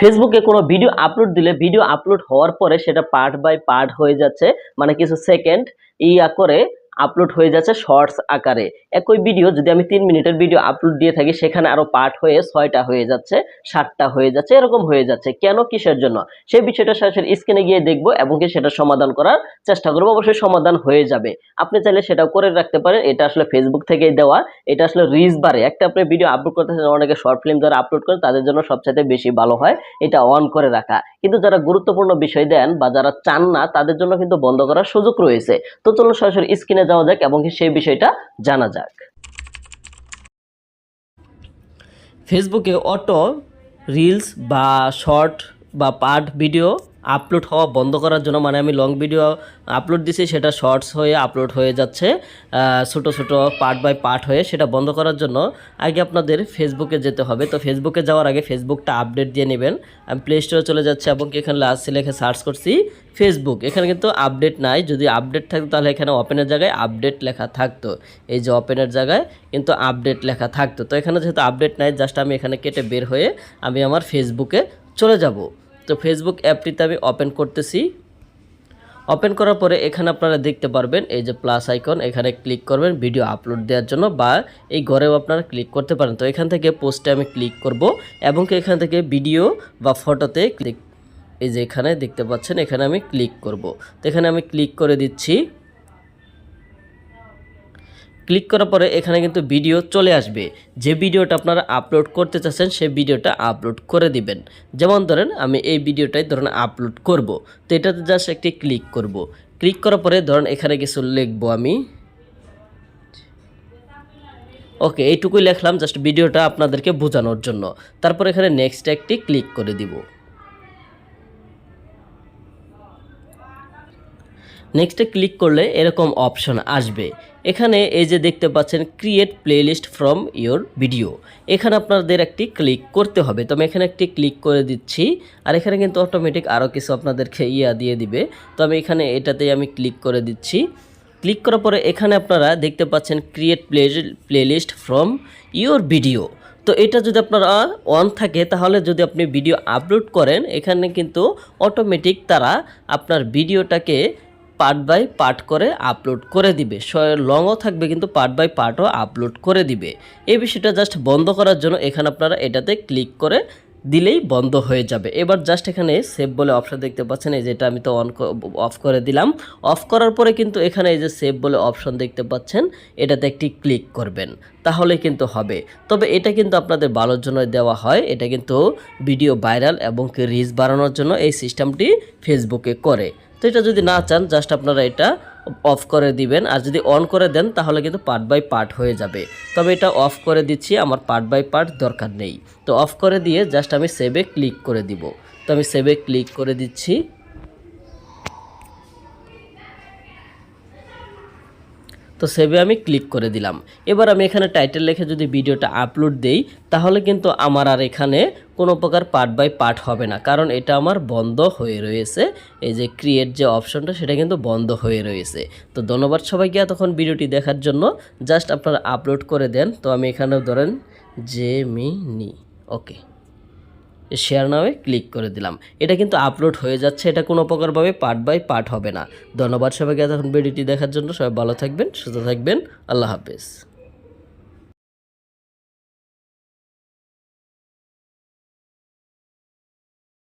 ফেসবুকে কোনো video upload দিলে ভিডিও আপলোড হওয়ার পরে সেটা পার্ট বাই পার্ট হয়ে যাচ্ছে মানে কিছু সেকেন্ড ইয়া করে আপলোড হয়ে যাচ্ছে শর্টস আকারে। একই ভিডিও যদি আমি তিন মিনিটের ভিডিও আপলোড দিয়ে থাকি, সেখানে আরও পার্ট হয়ে ছয়টা হয়ে যাচ্ছে, সাতটা হয়ে যাচ্ছে, এরকম হয়ে যাচ্ছে। কেন? কিসের জন্য? সেই বিষয়টা সরাসরি স্ক্রিনে গিয়ে দেখব এবং কি সেটা সমাধান করার চেষ্টা করব। অবশ্যই সমাধান হয়ে যাবে। আপনি চাইলে সেটাও করে রাখতে পারেন। এটা আসলে ফেসবুক থেকেই দেওয়া। এটা আসলে রিচ বাড়ে একটা আপনি ভিডিও আপলোড করতে অনেকে শর্ট ফিল্ম যারা আপলোড করেন তাদের জন্য সবচাইতে বেশি ভালো হয় এটা অন করে রাখা। কিন্তু যারা গুরুত্বপূর্ণ বিষয় দেন বা যারা চান না, তাদের জন্য কিন্তু বন্ধ করার সুযোগ রয়েছে। তো চলুন সরাসরি স্ক্রিনে যাওয়া যাক এবং সেই বিষয়টা জানা যাক। ফেসবুকে অটো, রিলস বা শর্ট বা পার্ট ভিডিও আপলোড হওয়া বন্ধ করার জন্য মানে আমি লং ভিডিও আপলোড দিছি, সেটা শর্টস হয়ে আপলোড হয়ে যাচ্ছে ছোট ছোট পার্ট বাই পার্ট হয়ে সেটা বন্ধ করার জন্য আগে আপনাদের ফেসবুকে যেতে হবে। তো ফেসবুকে যাওয়ার আগে ফেসবুকটা আপডেট দিয়ে নেবেন। আমি প্লে স্টোরে চলে যাচ্ছি, এবং এখানে লাস্ট লিখে সার্চ করছি ফেসবুক এখানে কিন্তু আপডেট নাই, যদি আপডেট থাকতো তাহলে এখানে ওপেনের জায়গায় আপডেট লেখা থাকতো। এই যে ওপেনের জায়গায় কিন্তু আপডেট লেখা থাকতো। তো এখানে যেহেতু আপডেট নাই জাস্ট আমি এখানে কেটে বের হয়ে আমি আমার ফেসবুকে চলে যাব। তো ফেসবুক অ্যাপটিতে আমি ওপেন করতেছি। ওপেন করার পরে এখানে আপনারা দেখতে পারবেন এই যে প্লাস আইকন এখানে ক্লিক করবেন ভিডিও আপলোড দেওয়ার জন্য বা এই ঘরেও আপনারা ক্লিক করতে পারেন। তো এখান থেকে পোস্টে আমি ক্লিক করব এবং এখান থেকে ভিডিও বা ফটোতে ক্লিক এই যে এখানে দেখতে পাচ্ছেন, এখানে আমি ক্লিক করব। তো এখানে আমি ক্লিক করে দিচ্ছি। ক্লিক করার পরে এখানে কিন্তু ভিডিও চলে আসবে। যে ভিডিওটা আপনারা আপলোড করতে চাচ্ছেন সেই ভিডিওটা আপলোড করে দিবেন। যেমন ধরেন, আমি এই ভিডিওটাই ধরেন আপলোড করব। তো এটাতে জাস্ট একটি ক্লিক করব। ক্লিক করার পরে ধরেন এখানে কিছু লিখব আমি। ওকে এইটুকুই লিখলাম জাস্ট ভিডিওটা আপনাদেরকে বোঝানোর জন্য। তারপর এখানে নেক্সট একটি ক্লিক করে দিব। নেক্সটে ক্লিক করলে এরকম অপশন আসবে। এখানে এই যে দেখতে পাচ্ছেন create playlist from your video এখানে আপনাদের একটি ক্লিক করতে হবে। তো আমি এখানে একটি ক্লিক করে দিচ্ছি, আর এখানে কিন্তু অটোমেটিক আরও কিছু আপনাদেরকে ইয়া দিয়ে দিবে। তো আমি এখানে এটাতেই আমি ক্লিক করে দিচ্ছি। ক্লিক করার পরে এখানে আপনারা দেখতে পাচ্ছেন create play playlist from your video তো এটা যদি আপনারা অন থাকে, তাহলে যদি আপনি ভিডিও আপলোড করেন, এখানে কিন্তু অটোমেটিক তারা আপনার ভিডিওটাকে পার্ট বাই পার্ট করে আপলোড করে দিবে। লংও থাকবে, কিন্তু পার্ট বাই পার্টও আপলোড করে দিবে। এই বিষয়টা জাস্ট বন্ধ করার জন্য এখানে আপনারা এটাতে ক্লিক করে দিলেই বন্ধ হয়ে যাবে। এবার জাস্ট এখানে সেভ বলে অপশান দেখতে পাচ্ছেন, এই যেটা আমি তো অন অফ করে দিলাম। অফ করার পরে কিন্তু এখানে এই যে সেভ বলে অপশান দেখতে পাচ্ছেন, এটাতে একটি ক্লিক করবেন। তাহলে কিন্তু হবে। তবে এটা কিন্তু আপনাদের ভালোর জন্য দেওয়া হয়। এটা কিন্তু ভিডিও ভাইরাল এবং রিচ বাড়ানোর জন্য এই সিস্টেমটি ফেসবুকে করে। তো এটা যদি না চান জাস্ট আপনারা এটা অফ করে দিবেন। আর যদি অন করে দেন, তাহলে কিন্তু পার্ট বাই পার্ট হয়ে যাবে। তবে এটা অফ করে দিচ্ছি, আমার পার্ট বাই পার্ট দরকার নেই। তো অফ করে দিয়ে জাস্ট আমি সেভে ক্লিক করে দিব। তো আমি সেভে ক্লিক করে দিচ্ছি। তো সেভে আমি ক্লিক করে দিলাম। এবার আমি এখানে টাইটেল লিখে যদি ভিডিওটা আপলোড দেই, তাহলে কিন্তু আমার আর এখানে কোনো প্রকার পার্ট বাই পার্ট হবে না। কারণ এটা আমার বন্ধ হয়ে রয়েছে। এই যে ক্রিয়েট যে অপশনটা সেটা কিন্তু বন্ধ হয়ে রয়েছে। তো ধন্যবাদ সবাইকে এতক্ষণ ভিডিওটি দেখার জন্য। জাস্ট আপনারা আপলোড করে দেন। তো আমি এখানেও ধরেন জেমিনি ওকে শেয়ার নামে ক্লিক করে দিলাম। এটা কিন্তু আপলোড হয়ে যাচ্ছে। এটা কোনো প্রকারভাবে পার্ট বাই পার্ট হবে না। ধন্যবাদ সবাইকে এতক্ষণ ভিডিওটি দেখার জন্য। সবাই ভালো থাকবেন, সুস্থ থাকবেন। আল্লাহ হাফেজ।